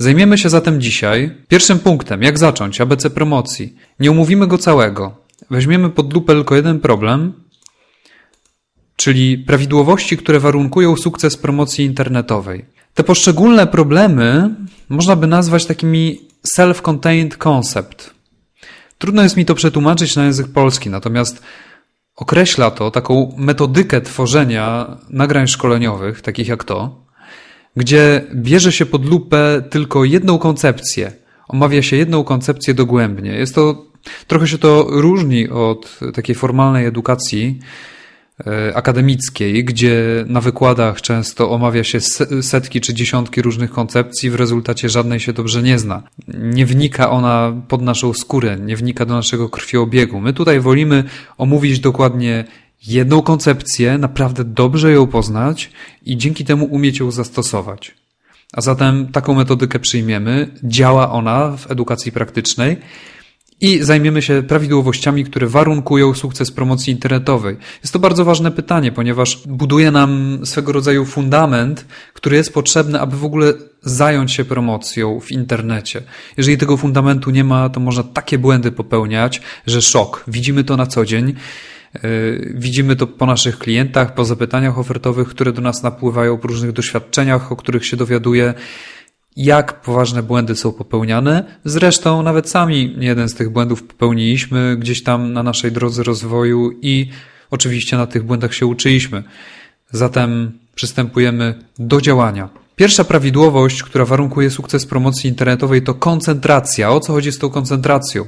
Zajmiemy się zatem dzisiaj pierwszym punktem, jak zacząć ABC promocji. Nie umówimy go całego. Weźmiemy pod lupę tylko jeden problem, czyli prawidłowości, które warunkują sukces promocji internetowej. Te poszczególne problemy można by nazwać takimi self-contained concept. Trudno jest mi to przetłumaczyć na język polski, natomiast określa to taką metodykę tworzenia nagrań szkoleniowych, takich jak to, gdzie bierze się pod lupę tylko jedną koncepcję, omawia się jedną koncepcję dogłębnie. Jest to, trochę się to różni od takiej formalnej edukacji e, akademickiej, gdzie na wykładach często omawia się se- setki czy dziesiątki różnych koncepcji, w rezultacie żadnej się dobrze nie zna. Nie wnika ona pod naszą skórę, nie wnika do naszego krwiobiegu. My tutaj wolimy omówić dokładnie jedną koncepcję, naprawdę dobrze ją poznać i dzięki temu umieć ją zastosować. A zatem taką metodykę przyjmiemy, działa ona w edukacji praktycznej i zajmiemy się prawidłowościami, które warunkują sukces promocji internetowej. Jest to bardzo ważne pytanie, ponieważ buduje nam swego rodzaju fundament, który jest potrzebny, aby w ogóle zająć się promocją w internecie. Jeżeli tego fundamentu nie ma, to można takie błędy popełniać, że szok. Widzimy to na co dzień. Yy, Widzimy to po naszych klientach, po zapytaniach ofertowych, które do nas napływają, po różnych doświadczeniach, o których się dowiaduję, jak poważne błędy są popełniane. Zresztą nawet sami jeden z tych błędów popełniliśmy gdzieś tam na naszej drodze rozwoju i oczywiście na tych błędach się uczyliśmy. Zatem przystępujemy do działania. Pierwsza prawidłowość, która warunkuje sukces promocji internetowej, to koncentracja. O co chodzi z tą koncentracją?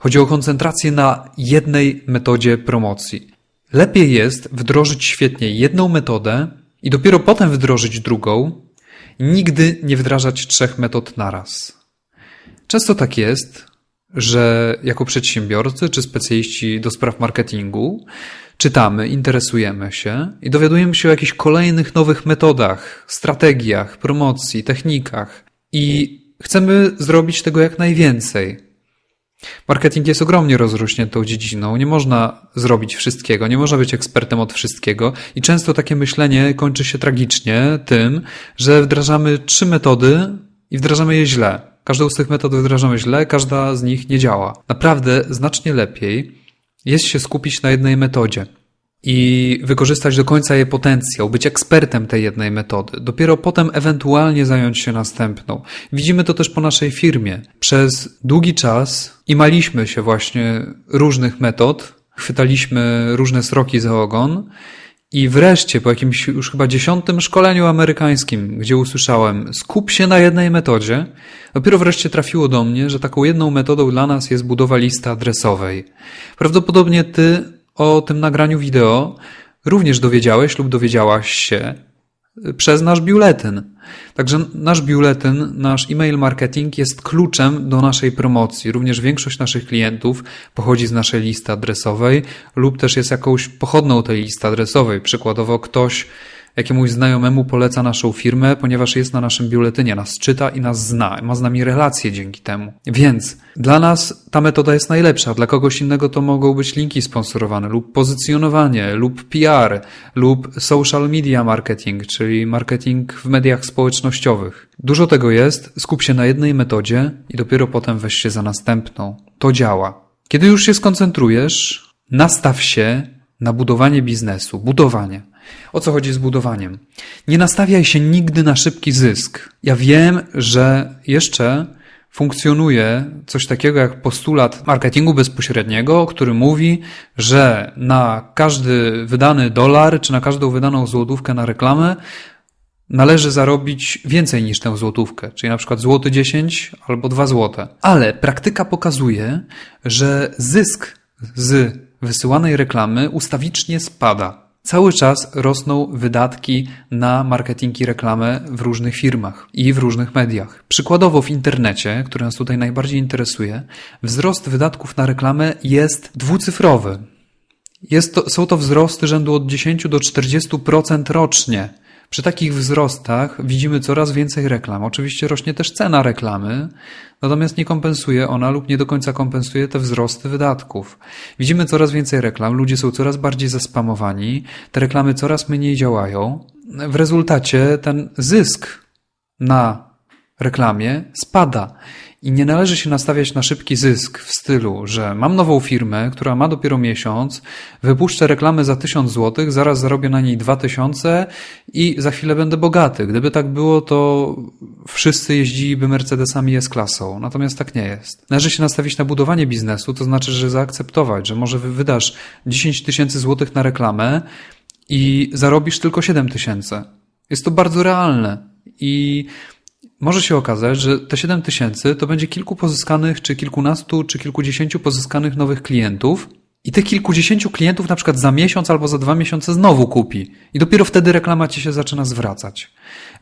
Chodzi o koncentrację na jednej metodzie promocji. Lepiej jest wdrożyć świetnie jedną metodę i dopiero potem wdrożyć drugą, nigdy nie wdrażać trzech metod naraz. Często tak jest, że jako przedsiębiorcy czy specjaliści do spraw marketingu czytamy, interesujemy się i dowiadujemy się o jakichś kolejnych nowych metodach, strategiach, promocji, technikach i chcemy zrobić tego jak najwięcej. Marketing jest ogromnie rozrośniętą dziedziną. Nie można zrobić wszystkiego, nie można być ekspertem od wszystkiego i często takie myślenie kończy się tragicznie tym, że wdrażamy trzy metody i wdrażamy je źle. Każdą z tych metod wdrażamy źle, każda z nich nie działa. Naprawdę znacznie lepiej jest się skupić na jednej metodzie i wykorzystać do końca jej potencjał, być ekspertem tej jednej metody. Dopiero potem ewentualnie zająć się następną. Widzimy to też po naszej firmie. Przez długi czas imaliśmy się właśnie różnych metod, chwytaliśmy różne sroki za ogon i wreszcie po jakimś już chyba dziesiątym szkoleniu amerykańskim, gdzie usłyszałem skup się na jednej metodzie, dopiero wreszcie trafiło do mnie, że taką jedną metodą dla nas jest budowa listy adresowej. Prawdopodobnie ty o tym nagraniu wideo również dowiedziałeś lub dowiedziałaś się przez nasz biuletyn. Także nasz biuletyn, nasz e-mail marketing jest kluczem do naszej promocji. Również większość naszych klientów pochodzi z naszej listy adresowej lub też jest jakąś pochodną tej listy adresowej. Przykładowo ktoś jakiemuś znajomemu poleca naszą firmę, ponieważ jest na naszym biuletynie, nas czyta i nas zna, ma z nami relacje dzięki temu. Więc dla nas ta metoda jest najlepsza, dla kogoś innego to mogą być linki sponsorowane lub pozycjonowanie, lub PR, lub social media marketing, czyli marketing w mediach społecznościowych. Dużo tego jest, skup się na jednej metodzie i dopiero potem weź się za następną. To działa. Kiedy już się skoncentrujesz, nastaw się na budowanie biznesu, budowanie. O co chodzi z budowaniem? Nie nastawiaj się nigdy na szybki zysk. Ja wiem, że jeszcze funkcjonuje coś takiego jak postulat marketingu bezpośredniego, który mówi, że na każdy wydany dolar czy na każdą wydaną złotówkę na reklamę należy zarobić więcej niż tę złotówkę, czyli na przykład złoty 10 albo 2 złote. Ale praktyka pokazuje, że zysk z wysyłanej reklamy ustawicznie spada. Cały czas rosną wydatki na marketing i reklamę w różnych firmach i w różnych mediach. Przykładowo w internecie, który nas tutaj najbardziej interesuje, wzrost wydatków na reklamę jest dwucyfrowy. Jest to, są to wzrosty rzędu od 10 do 40% rocznie. Przy takich wzrostach widzimy coraz więcej reklam. Oczywiście rośnie też cena reklamy, natomiast nie kompensuje ona lub nie do końca kompensuje te wzrosty wydatków. Widzimy coraz więcej reklam, ludzie są coraz bardziej zaspamowani, te reklamy coraz mniej działają. W rezultacie ten zysk na reklamie spada. I nie należy się nastawiać na szybki zysk w stylu, że mam nową firmę, która ma dopiero miesiąc, wypuszczę reklamę za 1000 zł, zaraz zarobię na niej 2000 i za chwilę będę bogaty. Gdyby tak było, to wszyscy jeździliby Mercedesami S-klasą. Natomiast tak nie jest. Należy się nastawić na budowanie biznesu, to znaczy, że zaakceptować, że może wydasz 10 tysięcy złotych na reklamę i zarobisz tylko 7 tysięcy. Jest to bardzo realne i może się okazać, że te 7 tysięcy to będzie kilku pozyskanych, czy kilkunastu, czy kilkudziesięciu pozyskanych nowych klientów. I tych kilkudziesięciu klientów na przykład za miesiąc albo za dwa miesiące znowu kupi. I dopiero wtedy reklama ci się zaczyna zwracać.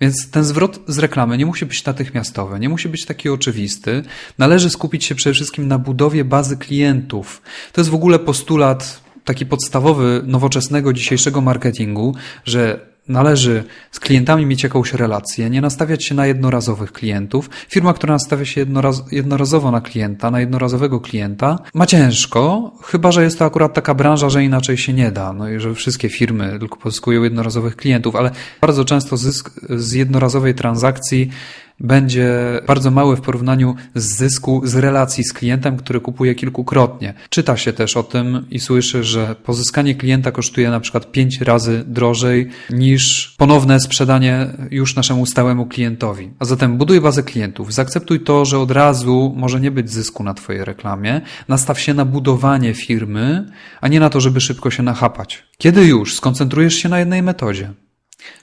Więc ten zwrot z reklamy nie musi być natychmiastowy, nie musi być taki oczywisty. Należy skupić się przede wszystkim na budowie bazy klientów. To jest w ogóle postulat taki podstawowy nowoczesnego dzisiejszego marketingu, że należy z klientami mieć jakąś relację, nie nastawiać się na jednorazowych klientów. Firma, która nastawia się jednoraz, jednorazowo na klienta, na jednorazowego klienta, ma ciężko, chyba że jest to akurat taka branża, że inaczej się nie da. No i że wszystkie firmy tylko pozyskują jednorazowych klientów, ale bardzo często zysk z jednorazowej transakcji będzie bardzo mały w porównaniu z zysku z relacji z klientem, który kupuje kilkukrotnie. Czyta się też o tym i słyszy, że pozyskanie klienta kosztuje na przykład 5 razy drożej niż ponowne sprzedanie już naszemu stałemu klientowi. A zatem buduj bazę klientów. Zaakceptuj to, że od razu może nie być zysku na Twojej reklamie. Nastaw się na budowanie firmy, a nie na to, żeby szybko się nachapać. Kiedy już skoncentrujesz się na jednej metodzie,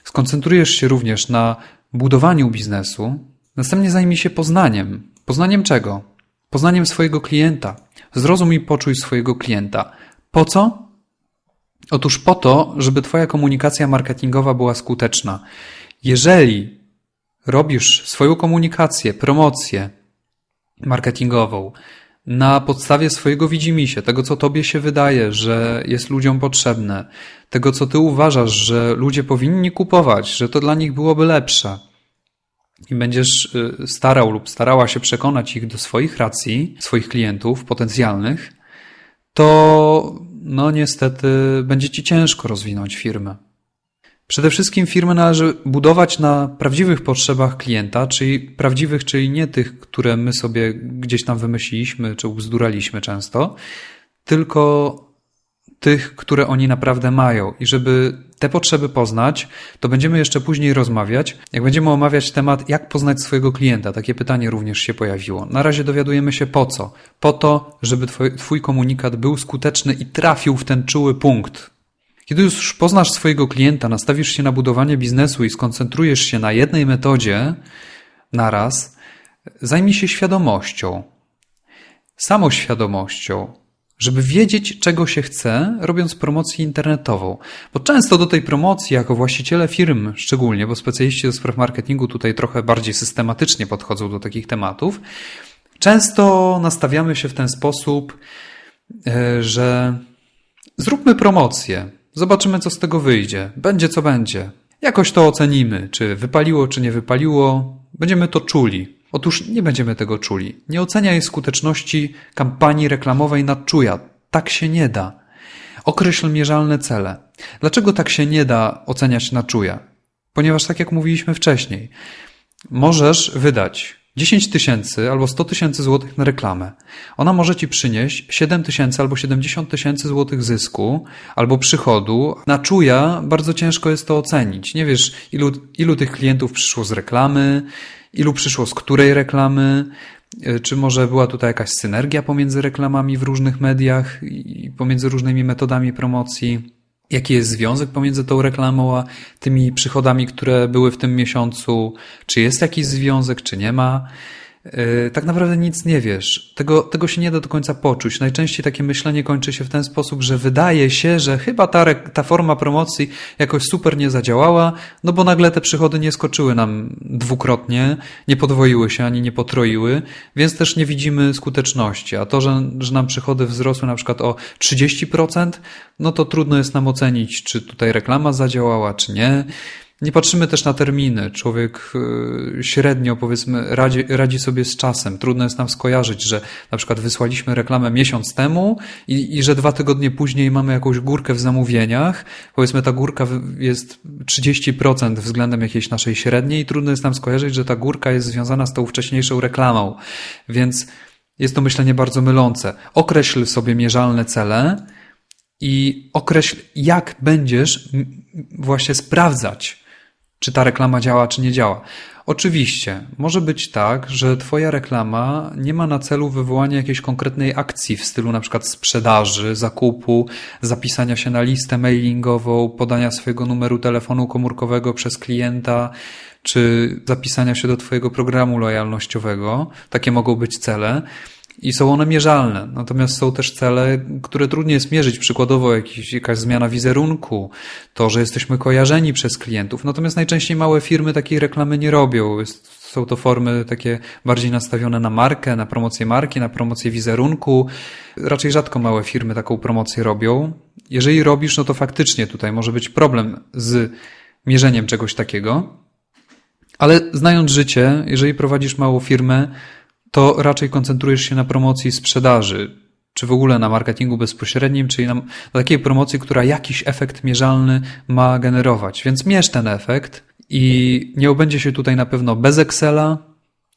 skoncentrujesz się również na budowaniu biznesu, następnie zajmij się poznaniem. Poznaniem czego? Poznaniem swojego klienta. Zrozum i poczuj swojego klienta. Po co? Otóż po to, żeby Twoja komunikacja marketingowa była skuteczna. Jeżeli robisz swoją komunikację, promocję marketingową na podstawie swojego widzimisię, tego co Tobie się wydaje, że jest ludziom potrzebne, tego co Ty uważasz, że ludzie powinni kupować, że to dla nich byłoby lepsze, i będziesz y, starał lub starała się przekonać ich do swoich racji, swoich klientów potencjalnych, to no niestety będzie ci ciężko rozwinąć firmę. Przede wszystkim firmę należy budować na prawdziwych potrzebach klienta, czyli prawdziwych, czyli nie tych, które my sobie gdzieś tam wymyśliliśmy czy ubzduraliśmy często, tylko tych, które oni naprawdę mają. I żeby te potrzeby poznać, to będziemy jeszcze później rozmawiać, jak będziemy omawiać temat, jak poznać swojego klienta. Takie pytanie również się pojawiło. Na razie dowiadujemy się po co. Po to, żeby twój, twój komunikat był skuteczny i trafił w ten czuły punkt. Kiedy już poznasz swojego klienta, nastawisz się na budowanie biznesu i skoncentrujesz się na jednej metodzie naraz, zajmij się świadomością. Samoświadomością żeby wiedzieć, czego się chce, robiąc promocję internetową. Bo często do tej promocji, jako właściciele firm szczególnie, bo specjaliści do spraw marketingu tutaj trochę bardziej systematycznie podchodzą do takich tematów, często nastawiamy się w ten sposób, e, że zróbmy promocję, zobaczymy, co z tego wyjdzie, będzie co będzie. Jakoś to ocenimy, czy wypaliło, czy nie wypaliło, będziemy to czuli. Otóż nie będziemy tego czuli. Nie oceniaj skuteczności kampanii reklamowej na czuja. Tak się nie da. Określ mierzalne cele. Dlaczego tak się nie da oceniać na czuja? Ponieważ, tak jak mówiliśmy wcześniej, możesz wydać 10 tysięcy albo 100 tysięcy złotych na reklamę. Ona może ci przynieść 7 tysięcy albo 70 tysięcy złotych zysku albo przychodu. Na czuja bardzo ciężko jest to ocenić. Nie wiesz, ilu, ilu tych klientów przyszło z reklamy, ilu przyszło z której reklamy, e, czy może była tutaj jakaś synergia pomiędzy reklamami w różnych mediach i pomiędzy różnymi metodami promocji. Jaki jest związek pomiędzy tą reklamą a tymi przychodami, które były w tym miesiącu? Czy jest jakiś związek, czy nie ma? Yy, tak naprawdę nic nie wiesz. Tego, tego się nie da do końca poczuć. Najczęściej takie myślenie kończy się w ten sposób, że wydaje się, że chyba ta, ta forma promocji jakoś super nie zadziałała, no bo nagle te przychody nie skoczyły nam dwukrotnie, nie podwoiły się ani nie potroiły, więc też nie widzimy skuteczności. A to, że, że nam przychody wzrosły na przykład o 30%, no to trudno jest nam ocenić, czy tutaj reklama zadziałała, czy nie. Nie patrzymy też na terminy. Człowiek y, średnio, powiedzmy, radzi, radzi, sobie z czasem. Trudno jest nam skojarzyć, że na przykład wysłaliśmy reklamę miesiąc temu i, i że dwa tygodnie później mamy jakąś górkę w zamówieniach. Powiedzmy, ta górka jest 30% względem jakiejś naszej średniej i trudno jest nam skojarzyć, że ta górka jest związana z tą wcześniejszą reklamą. Więc jest to myślenie bardzo mylące. Określ sobie mierzalne cele i określ, jak będziesz właśnie sprawdzać, czy ta reklama działa, czy nie działa. Oczywiście, może być tak, że Twoja reklama nie ma na celu wywołania jakiejś konkretnej akcji w stylu na przykład sprzedaży, zakupu, zapisania się na listę mailingową, podania swojego numeru telefonu komórkowego przez klienta, czy zapisania się do Twojego programu lojalnościowego. Takie mogą być cele i są one mierzalne. Natomiast są też cele, które trudniej jest mierzyć, przykładowo jakiś, jakaś zmiana wizerunku, to, że jesteśmy kojarzeni przez klientów. Natomiast najczęściej małe firmy takiej reklamy nie robią. Jest, są to formy takie bardziej nastawione na markę, na promocję marki, na promocję wizerunku. Raczej rzadko małe firmy taką promocję robią. Jeżeli robisz, no to faktycznie tutaj może być problem z mierzeniem czegoś takiego. Ale znając życie, jeżeli prowadzisz małą firmę, to raczej koncentrujesz się na promocji sprzedaży, czy w ogóle na marketingu bezpośrednim, czyli na, na takiej promocji, która jakiś efekt mierzalny ma generować. Więc mierz ten efekt i nie obędzie się tutaj na pewno bez Excela.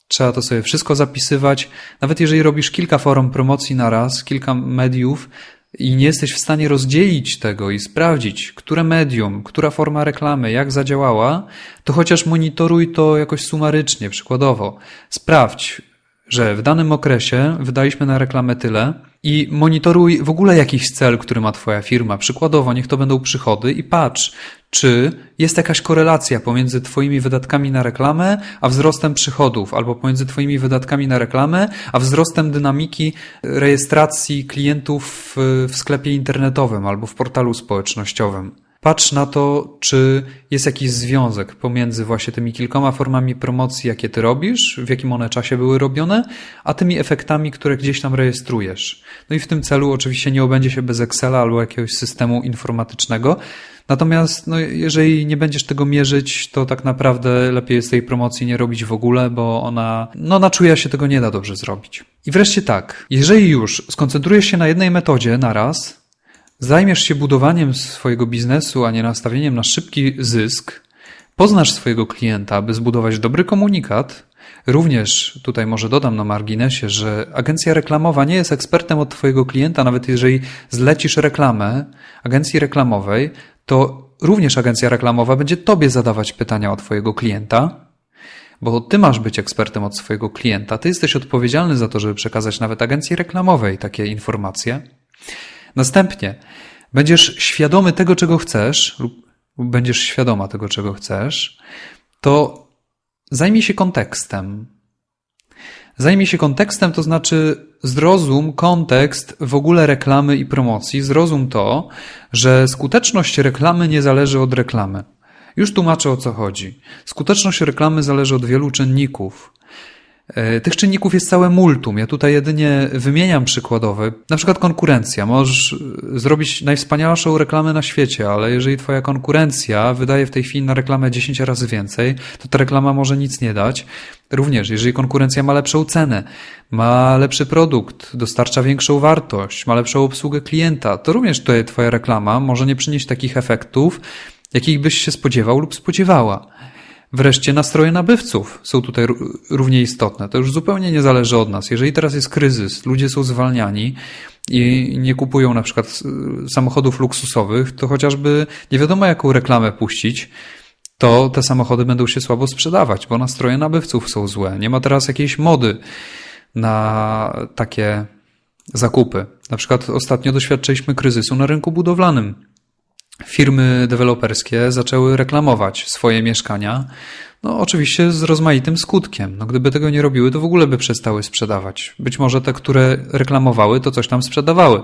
Trzeba to sobie wszystko zapisywać. Nawet jeżeli robisz kilka forum promocji na raz, kilka mediów, i nie jesteś w stanie rozdzielić tego i sprawdzić, które medium, która forma reklamy, jak zadziałała, to chociaż monitoruj to jakoś sumarycznie, przykładowo. Sprawdź, że w danym okresie wydaliśmy na reklamę tyle i monitoruj w ogóle jakiś cel, który ma Twoja firma. Przykładowo, niech to będą przychody i patrz, czy jest jakaś korelacja pomiędzy Twoimi wydatkami na reklamę, a wzrostem przychodów, albo pomiędzy Twoimi wydatkami na reklamę, a wzrostem dynamiki rejestracji klientów w sklepie internetowym albo w portalu społecznościowym. Patrz na to, czy jest jakiś związek pomiędzy właśnie tymi kilkoma formami promocji, jakie ty robisz, w jakim one czasie były robione, a tymi efektami, które gdzieś tam rejestrujesz. No i w tym celu oczywiście nie obędzie się bez Excela albo jakiegoś systemu informatycznego. Natomiast no, jeżeli nie będziesz tego mierzyć, to tak naprawdę lepiej jest tej promocji nie robić w ogóle, bo ona, no na czuja się tego nie da dobrze zrobić. I wreszcie tak, jeżeli już skoncentrujesz się na jednej metodzie naraz, Zajmiesz się budowaniem swojego biznesu, a nie nastawieniem na szybki zysk. Poznasz swojego klienta, aby zbudować dobry komunikat. Również tutaj może dodam na marginesie, że agencja reklamowa nie jest ekspertem od Twojego klienta, nawet jeżeli zlecisz reklamę agencji reklamowej, to również agencja reklamowa będzie Tobie zadawać pytania o Twojego klienta, bo Ty masz być ekspertem od swojego klienta. Ty jesteś odpowiedzialny za to, żeby przekazać nawet agencji reklamowej takie informacje. Następnie będziesz świadomy tego, czego chcesz, lub będziesz świadoma tego, czego chcesz, to zajmij się kontekstem. Zajmij się kontekstem, to znaczy zrozum kontekst w ogóle reklamy i promocji. Zrozum to, że skuteczność reklamy nie zależy od reklamy. Już tłumaczę o co chodzi. Skuteczność reklamy zależy od wielu czynników. E, tych czynników jest całe multum. Ja tutaj jedynie wymieniam przykładowe. Na przykład konkurencja. Możesz e, zrobić najwspanialszą reklamę na świecie, ale jeżeli twoja konkurencja wydaje w tej chwili na reklamę 10 razy więcej, to ta reklama może nic nie dać. Również, jeżeli konkurencja ma lepszą cenę, ma lepszy produkt, dostarcza większą wartość, ma lepszą obsługę klienta, to również tutaj twoja reklama może nie przynieść takich efektów, jakich byś się spodziewał lub spodziewała. Wreszcie nastroje nabywców są tutaj równie istotne. To już zupełnie nie zależy od nas. Jeżeli teraz jest kryzys, ludzie są zwalniani i nie kupują na przykład samochodów luksusowych, to chociażby nie wiadomo jaką reklamę puścić, to te samochody będą się słabo sprzedawać, bo nastroje nabywców są złe. Nie ma teraz jakiejś mody na takie zakupy. Na przykład ostatnio doświadczyliśmy kryzysu na rynku budowlanym firmy deweloperskie zaczęły reklamować swoje mieszkania. No, oczywiście z rozmaitym skutkiem. No, gdyby tego nie robiły, to w ogóle by przestały sprzedawać. Być może te, które reklamowały, to coś tam sprzedawały.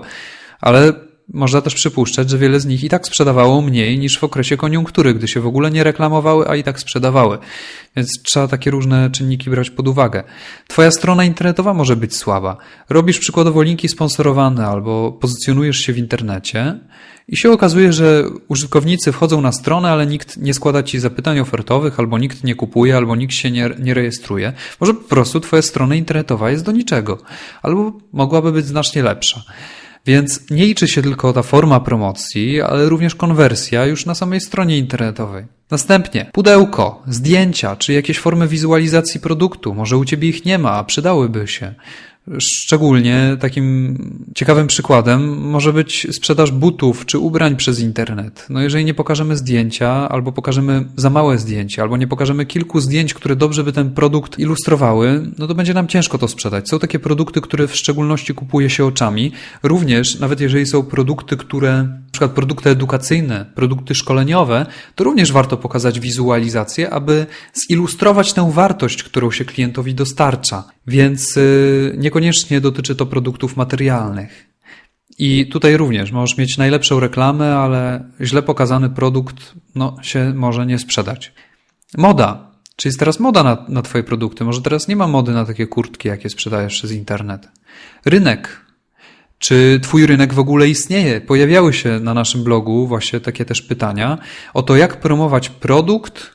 Ale można też przypuszczać, że wiele z nich i tak sprzedawało mniej niż w okresie koniunktury, gdy się w ogóle nie reklamowały, a i tak sprzedawały. Więc trzeba takie różne czynniki brać pod uwagę. Twoja strona internetowa może być słaba. Robisz przykładowo linki sponsorowane albo pozycjonujesz się w internecie i się okazuje, że użytkownicy wchodzą na stronę, ale nikt nie składa ci zapytań ofertowych, albo nikt nie kupuje, albo nikt się nie, nie rejestruje. Może po prostu twoja strona internetowa jest do niczego, albo mogłaby być znacznie lepsza. Więc nie liczy się tylko ta forma promocji, ale również konwersja już na samej stronie internetowej. Następnie pudełko, zdjęcia czy jakieś formy wizualizacji produktu. Może u ciebie ich nie ma, a przydałyby się. Szczególnie takim ciekawym przykładem może być sprzedaż butów czy ubrań przez internet. No jeżeli nie pokażemy zdjęcia, albo pokażemy za małe zdjęcia, albo nie pokażemy kilku zdjęć, które dobrze by ten produkt ilustrowały, no to będzie nam ciężko to sprzedać. Są takie produkty, które w szczególności kupuje się oczami. Również, nawet jeżeli są produkty, które, przykład produkty edukacyjne, produkty szkoleniowe, to również warto pokazać wizualizację, aby zilustrować tę wartość, którą się klientowi dostarcza. Więc yy, niekoniecznie dotyczy to produktów materialnych. I tutaj również możesz mieć najlepszą reklamę, ale źle pokazany produkt no, się może nie sprzedać. Moda. Czy jest teraz moda na, na Twoje produkty? Może teraz nie ma mody na takie kurtki, jakie sprzedajesz przez internet. Rynek. Czy Twój rynek w ogóle istnieje? Pojawiały się na naszym blogu właśnie takie też pytania o to, jak promować produkt,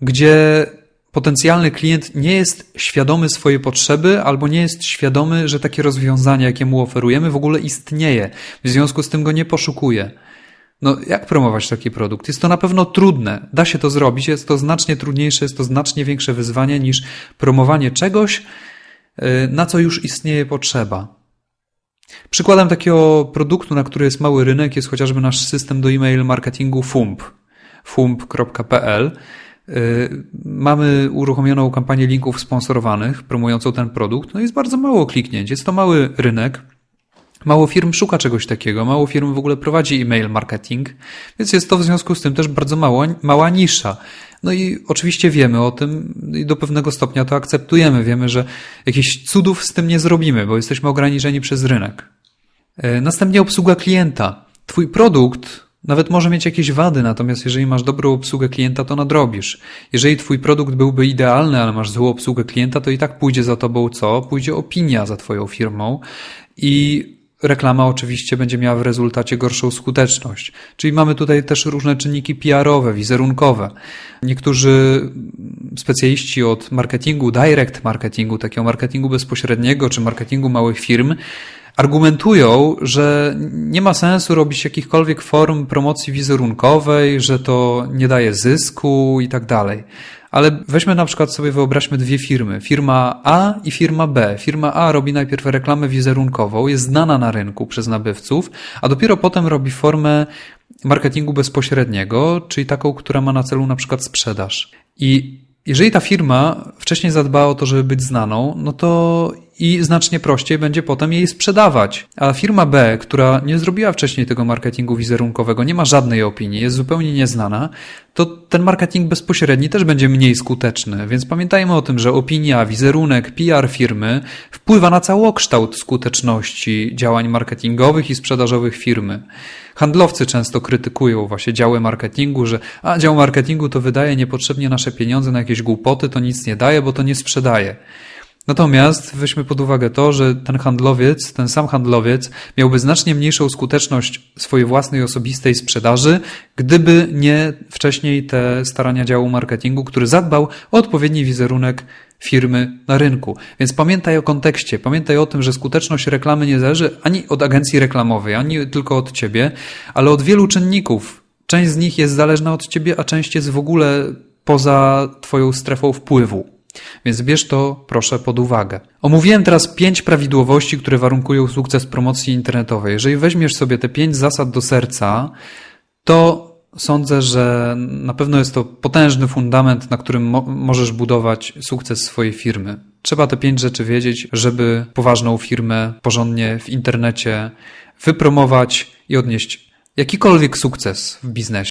gdzie potencjalny klient nie jest świadomy swojej potrzeby albo nie jest świadomy, że takie rozwiązanie, jakie mu oferujemy, w ogóle istnieje. W związku z tym go nie poszukuje. No, jak promować taki produkt? Jest to na pewno trudne. Da się to zrobić, jest to znacznie trudniejsze, jest to znacznie większe wyzwanie niż promowanie czegoś, y, na co już istnieje potrzeba. Przykładem takiego produktu, na który jest mały rynek, jest chociażby nasz system do e-mail marketingu FUMP. fump.pl Y, mamy uruchomioną kampanię linków sponsorowanych promującą ten produkt. No jest bardzo mało kliknięć. Jest to mały rynek. Mało firm szuka czegoś takiego, mało firm w ogóle prowadzi e-mail marketing, więc jest to w związku z tym też bardzo mało, mała nisza. No i oczywiście wiemy o tym i do pewnego stopnia to akceptujemy. Wiemy, że jakichś cudów z tym nie zrobimy, bo jesteśmy ograniczeni przez rynek. Y, następnie obsługa klienta. Twój produkt nawet może mieć jakieś wady, natomiast jeżeli masz dobrą obsługę klienta, to nadrobisz. Jeżeli twój produkt byłby idealny, ale masz złą obsługę klienta, to i tak pójdzie za tobą co? Pójdzie opinia za twoją firmą i reklama oczywiście będzie miała w rezultacie gorszą skuteczność. Czyli mamy tutaj też różne czynniki PR-owe, wizerunkowe. Niektórzy specjaliści od marketingu, direct marketingu, takiego marketingu bezpośredniego czy marketingu małych firm, argumentują, że nie ma sensu robić jakichkolwiek form promocji wizerunkowej, że to nie daje zysku i tak dalej. Ale weźmy na przykład sobie, wyobraźmy dwie firmy. Firma A i firma B. Firma A robi najpierw reklamę wizerunkową, jest znana na rynku przez nabywców, a dopiero potem robi formę marketingu bezpośredniego, czyli taką, która ma na celu na przykład sprzedaż. I jeżeli ta firma wcześniej zadba o to, żeby być znaną, no to i znacznie prościej będzie potem jej sprzedawać. A firma B, która nie zrobiła wcześniej tego marketingu wizerunkowego, nie ma żadnej opinii, jest zupełnie nieznana, to ten marketing bezpośredni też będzie mniej skuteczny. Więc pamiętajmy o tym, że opinia, wizerunek, PR firmy wpływa na całokształt skuteczności działań marketingowych i sprzedażowych firmy. Handlowcy często krytykują właśnie działy marketingu, że a dział marketingu to wydaje niepotrzebnie nasze pieniądze na jakieś głupoty, to nic nie daje, bo to nie sprzedaje. Natomiast weźmy pod uwagę to, że ten handlowiec, ten sam handlowiec miałby znacznie mniejszą skuteczność swojej własnej osobistej sprzedaży, gdyby nie wcześniej te starania działu marketingu, który zadbał o odpowiedni wizerunek firmy na rynku. Więc pamiętaj o kontekście, pamiętaj o tym, że skuteczność reklamy nie zależy ani od agencji reklamowej, ani tylko od ciebie, ale od wielu czynników. Część z nich jest zależna od ciebie, a część jest w ogóle poza twoją strefą wpływu. Więc bierz to proszę pod uwagę. Omówiłem teraz pięć prawidłowości, które warunkują sukces promocji internetowej. Jeżeli weźmiesz sobie te pięć zasad do serca, to sądzę, że na pewno jest to potężny fundament, na którym mo możesz budować sukces swojej firmy. Trzeba te pięć rzeczy wiedzieć, żeby poważną firmę porządnie w internecie wypromować i odnieść jakikolwiek sukces w biznesie.